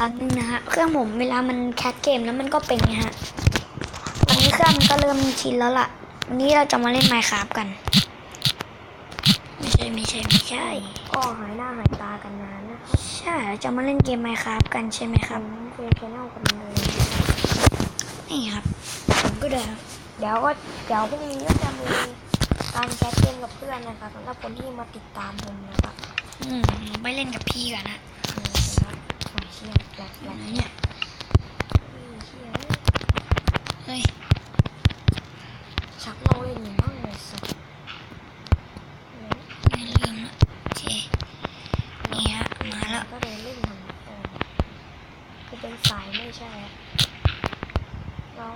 ครั้งหนึงนะฮะ เครื่องผมเวลามันแคสเกมแล้วมันก็เป็นไงฮะวันนี้เครื่องมันก็เริ่มชินแล้วล่ะ วันนี้เราจะมาเล่นไมค์ครับกัน ไม่ใช่ไม่ใช่ไม่ใช่ก็หายหน้าหายตากันนานนะครับใช่เราจะมาเล่นเกมไมค์ครับกันใช่ไหมคครัรับบเฟซแชนแนลกันเลยนี่ครับผมก็เดินเดี๋ยวก็เดี๋ยวพรุ่งนี้ก็จะมีการแชทเกมกับเพื่อนนะคะสำหรับคนที่มาติดตามผมนะครับ อืมไปเล่นกับพี่กันนะนี่นะครับ หอยเชี่ยแปลกอแปลยู่กไหนเนี่ยเชี่ยเฮ้ยชักเราเล่นอยู่มั่งเลยสักไม่ลืมละโอเคนี่ฮะมาแล้วก็เดินเล่นมันเออคือเป็นสายไม่ใช่อะเรา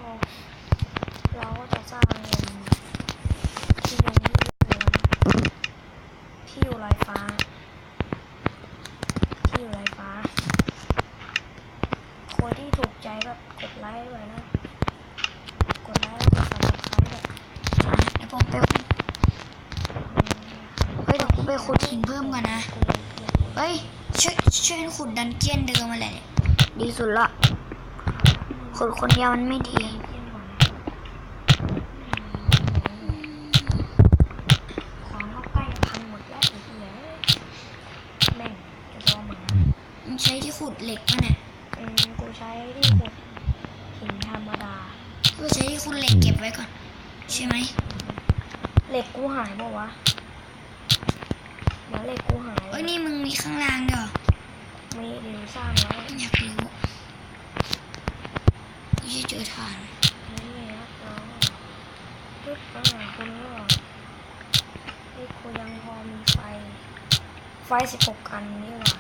เราก็จะสร้างเงินที่ลงที่อยู่ที่อยู่ลอยฟ้า ที่อยู่ลอยฟ้า คนที่ถูกใจแบบกด ไลค์ด้วยนะ กดไลค์แล้วกดซับสไครต์ด้วยเดี๋ยวผมไปขุดเฮ้ยเดี๋ยวกูไปขุดหินเพิ่มก่อนนะเฮ้ยช่วยช่วยขุดดันเจียนเดิมมาแหละดีสุดละขุดคนเดียวมันไม่ดีของเข้าใกล้พังหมดแล้วไอ้เหี้ยแม่งจะรอหมามันใช้ที่ขุดเหล็กมาเนี่ย อืมกูใช้ที่ขุดหินธรรมดา ก็ใช้ที่ขุดเหล็กเก็บไว้ก่อน ใช่ไหมเหล็กกูหายปะวะเดี๋ยวเหล็กกูหายเอ้ยนี่มึงมีข้างล่างด้วยเหรอมีเดี๋ยวสร้างแล้วอยากรู้ไม่ใช่เจอทานนี่ครับเราปึ๊บอ่าคุณก็เฮ้ยกูยังพอมีไฟ ไฟสิบหกอันนี่หว่า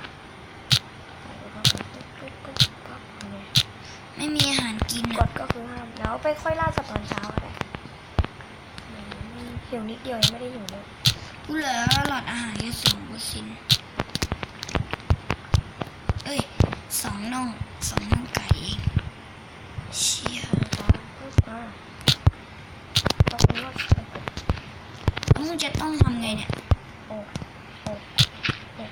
ปึ๊บปึ๊บปึ๊บปึ๊บปึ๊บปึ๊บเนี่ยไม่มีอาหารกินกอะดก็ คือห้ามแล้วไปค่อยล่าสัตว์ตอนเช้าก็ได้อืมหิวนิดเดียวยังไม่ได้หิวเลยกูเหลือหลอดอาหารแค่สองเปอร์เซ็นต์เอ้ยสองน่องสองน่องไก่เองเชี่ยฟ้าปึ๊บอ่าต้องนวดแล้วมึงจะต้องทำไงเนี่ย โอ้โอ้โอ้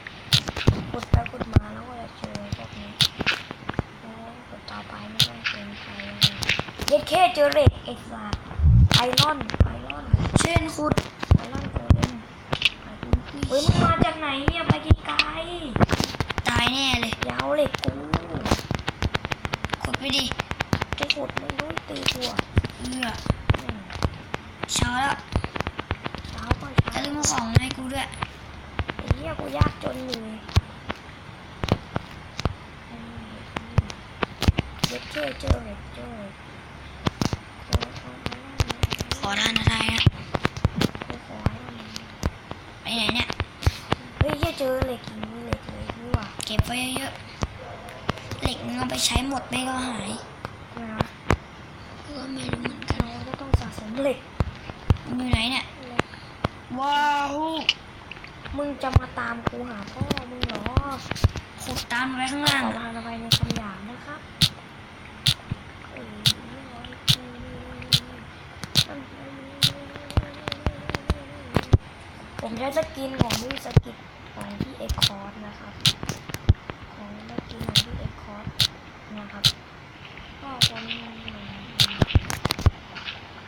กดไปกดมาแล้วก็จะเจอพวกนี้แล้วกดต่อไปไม่ต้องเป็นไฟเลยเย็ดแค่เจ อเหล็กไอ้สัสไอรอนไอรอนเช่นขุดไอรอนโกลเด้นเฮ้ยมึงมาจากไหนเนี่ยไปไกลตายแน่เลยๆอยาวเหล็กกูขุดไปดิจะขุดไม่รู้ตีตัวเอืออืมเช้าแล้วเช้าก็อย่าเช้าลืมเอาของมาให้กูด้วยไอ้เหี้ยกูยากจนอยู่เลยอืมเย็ดแค่เจอเหล็กเจอเหล็กเจอเอา ข อทานอะไรนะกูขอให้มันไปไหนเนี่ยเฮ้ยเหี้ยเจอเหล็กอีกมีเหล็กเลยนี่หว่าเก็บไว้เยอะๆเหล็กมึงเอาไปใช้หมดไม่ก็หายนะก็ไม่รู้เหมือนกันเราก็ต้องสะสมเหล็กมึงอยู่ไหนเนี่ยเหล็กว้าวมึงจะมาตามกูหาพ่อมึงเหรอขุดตามไว้ข้างขล่างออะมาระบายในคำหยาบนะครับ ใช้สกินของพี่สกินของพี่เอ็กคอร์ดนะครับ ของสกินของพี่เอ็กคอร์ดนะครับก็คน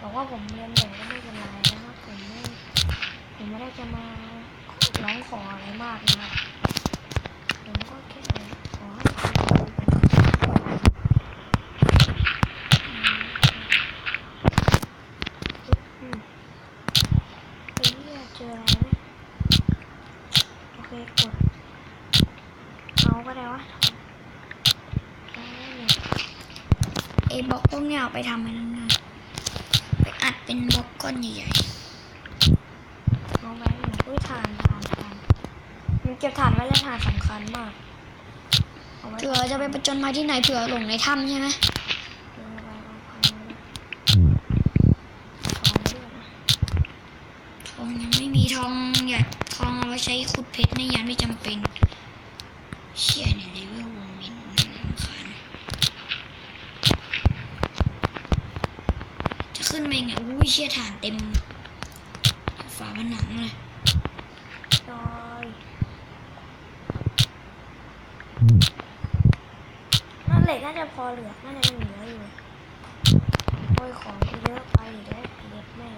บอกว่าผมเรียนแบบก็ไม่เป็นไรนะครับผมไม่ผมไม่ได้จะมาร้องขออะไรมากนะครับ ผมก็แค่ขอให้คุณดูเป็นอืมเฮ้ยเจออะไรไหมโอเคกดเอาก็ได้วะเอาเนี่ย ไอ้บล็อกพวก เนี้ยเอาไปทำอะไรนั่นนะไปอัดเป็นบล็อกก้อนใหญ่เอาไว้หนึ่งอุ้ยฐานฐานฐานมันเก็บฐานไว้แล้วฐานสำคัญมากเอาๆไว้เผื่อจะไปประจนภัยที่ไหนเผื่อหลงในถ้ำใช่ไหม เอาไว้เอาพันไว้ด้วยนะ ทองยังไม่มีทองอย่าทองเอาไว้ใช้ขุดเพชรในยามไม่จำเป็น เชี่ยเนี่ยเลเวลวงมินรำคาญจะ ขึ้นไปไงอุ้ยเชี่ยฐานเต็ม ฝาผนังเลยจอยล็กน่าจะพอเหลือน่าจะยังเหลืออยู่โอ้ยของที่เยอะไปเดี๋ยวเด็ดแม่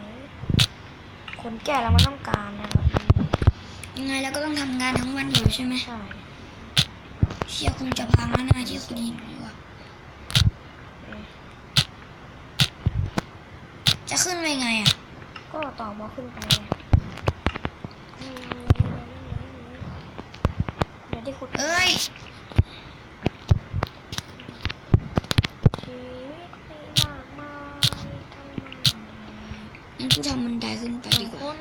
คนแก่แล้วมันต้องการนะครับยังไงแล้วก็ต้องทำงานทั้งวันอยู่ใช่ไหมใช่เชียคงจะพังแล้วนะที่คุณเห็นอยู่อะ จะขึ้นไปไงอะก็ต่อมาขึ้นไปเดี๋ยวที่คุณเอ้ยชีวิตมีมากมายทั้งนั้นงั้นกูทำบันไดขึ้นไปดีกคว่า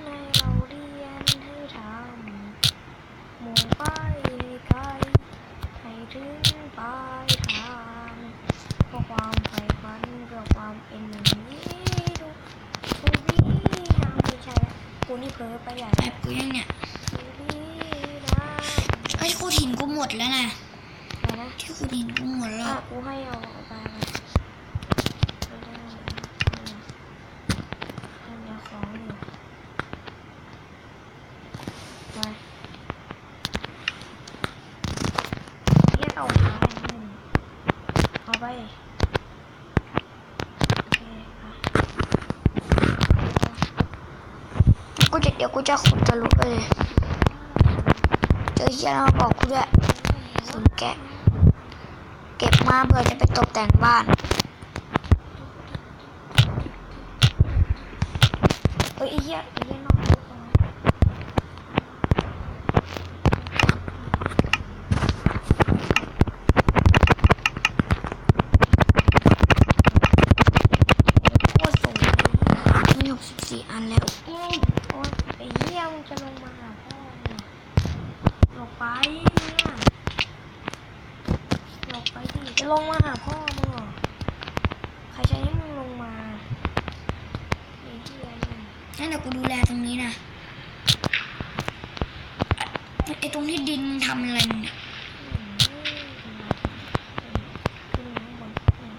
นใกูนี่เพ้อไปใหญ่แอบกูยังเนี่ยทูบีนะไอ้ยกูหินกูหมดแล้วนะอะไรนะที่กูหินกูหมดแล้อะวกูให้เอาเอาไปมาไม่ได้อันนี้ของอยู่มาเรียกเอาไปหนึ่งเอาไปโอเคอะ กูจะเดี๋ยวกูจะขุดทะลุไปเลยเจอเฮียมาบอกกูด้วยสุนแกะ เก็บมาเพื่อจะไปตกแต่งบ้านเฮ้ยเฮียเฮียนโคตรสูงเลย มีหกสิบสี่อันแล้ว โอ้ยโอ้ยไอ้เหี้ยมึงจะลงมาหาพ่อเนี่ยหลบไปเนี่ยหลบไปดิจะ ลงมาหาพ่อมึงเหรอใครใช้ให้มึงลงมาไอ้เหี้ยนี่นั่นแหละกูดูแลตรงนี้นะไอตรงที่ดินมึงทำอะไรเนี่ย อืมขึ้นข้างบนอืม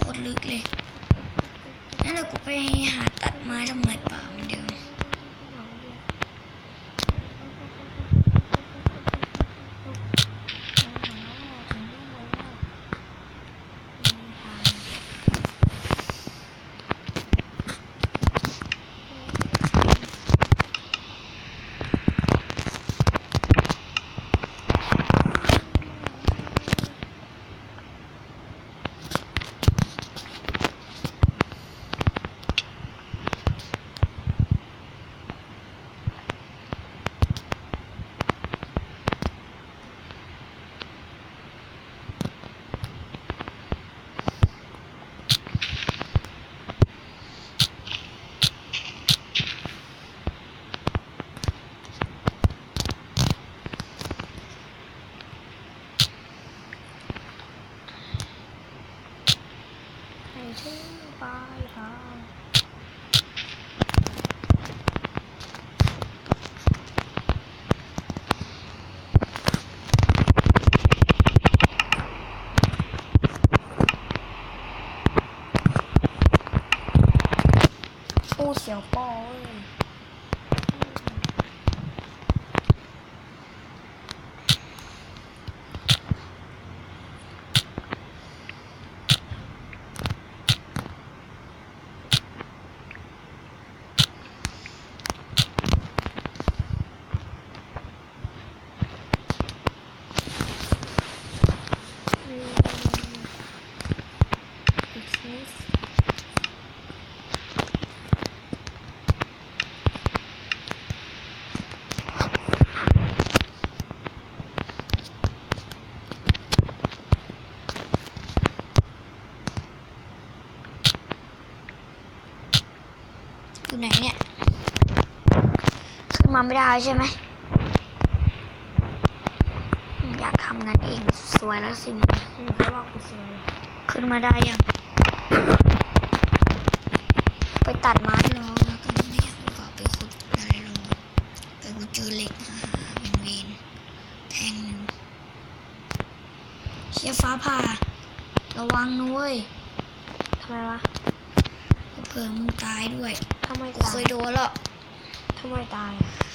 โคตรลึกเลยนั่นเดี๋ยวกูไปหาตัดไม้ทำไมป่าเหมือนเดิม เอาดิ ให้ถึงปลายทาง ปูเสียวปอเว้ยอืมอีกนิด อยู่ไหนเนี่ย ขึ้น มาไม่ได้ใช่ไหม อยากทำงานเองสวยแล้วสิอืมเพราะว่ากูสวยขึ้นมาได้ยัง ไปตัดไม้รอแล้วกันไม่อยากดีกว่าไปขุดอะไรรอแต่กูเจอเหล็กมาเป็นเวนแทงหนึ่งเชี่ยฟ้าผ่า ระวังนะเว้ยทำไมวะเผื่อมึงตายด้วยทำไมกูตาเคยยโดนแล้วทำไมตายอะมึง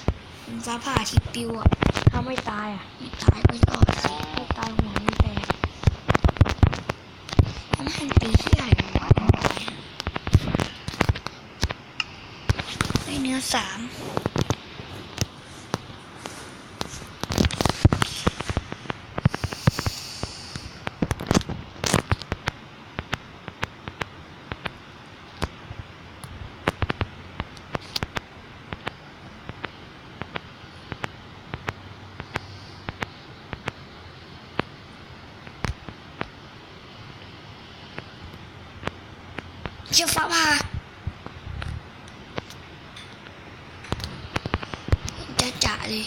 ฟ้าผ่าชิปิวอะ ถ้าไม่ตายอะ ตายก็ยอดสิไม่ตายหัวไม่แตกมันป็นปีที่ใหญ่กว่าได้เนื้อสามะจะเลย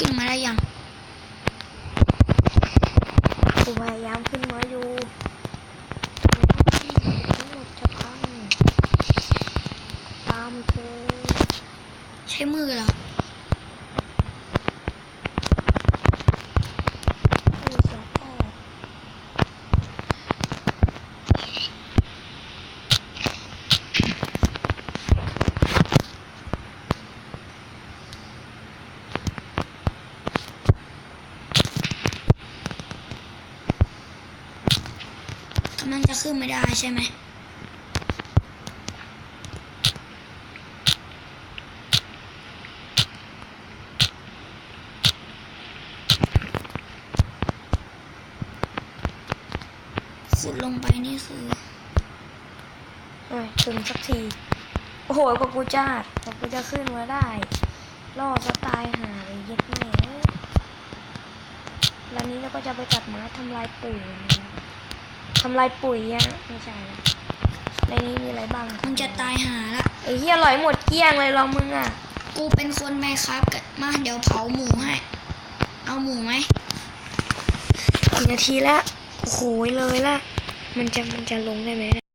ขึ้นมาได้ยัง กูพยายามขึ้นมาอยู่ทั้งหมดจะพังตามเธอ ใช้มือเหรอไม่เสียพ่อกำลังจะขึ้นไม่ได้ใช่ไหม ขุดลงไปนี่คือเอ้ยถึงสักที โอ้โหกว่ากูจะกว่ากูจะขึ้นมาได้รอดจะตายหายเย็ดแหม่แล้วนี้เราก็จะไปตัดไม้ทำลายปุ๋ยนะทำลายปุ๋ยอะไม่ใช่นะในนี้มีอะไรบ้างมึงจะตายหาละไอ้เหี้ยอร่อยหมดเกลี้ยงเลยลองมึงอะ กูเป็นคนแม่ครับกันมาเดี๋ยวเผาหมูให้ เอาหมูไหมกี่นาทีแล้วโอ้โหเลยละ มันจะมันจะลงได้ไหม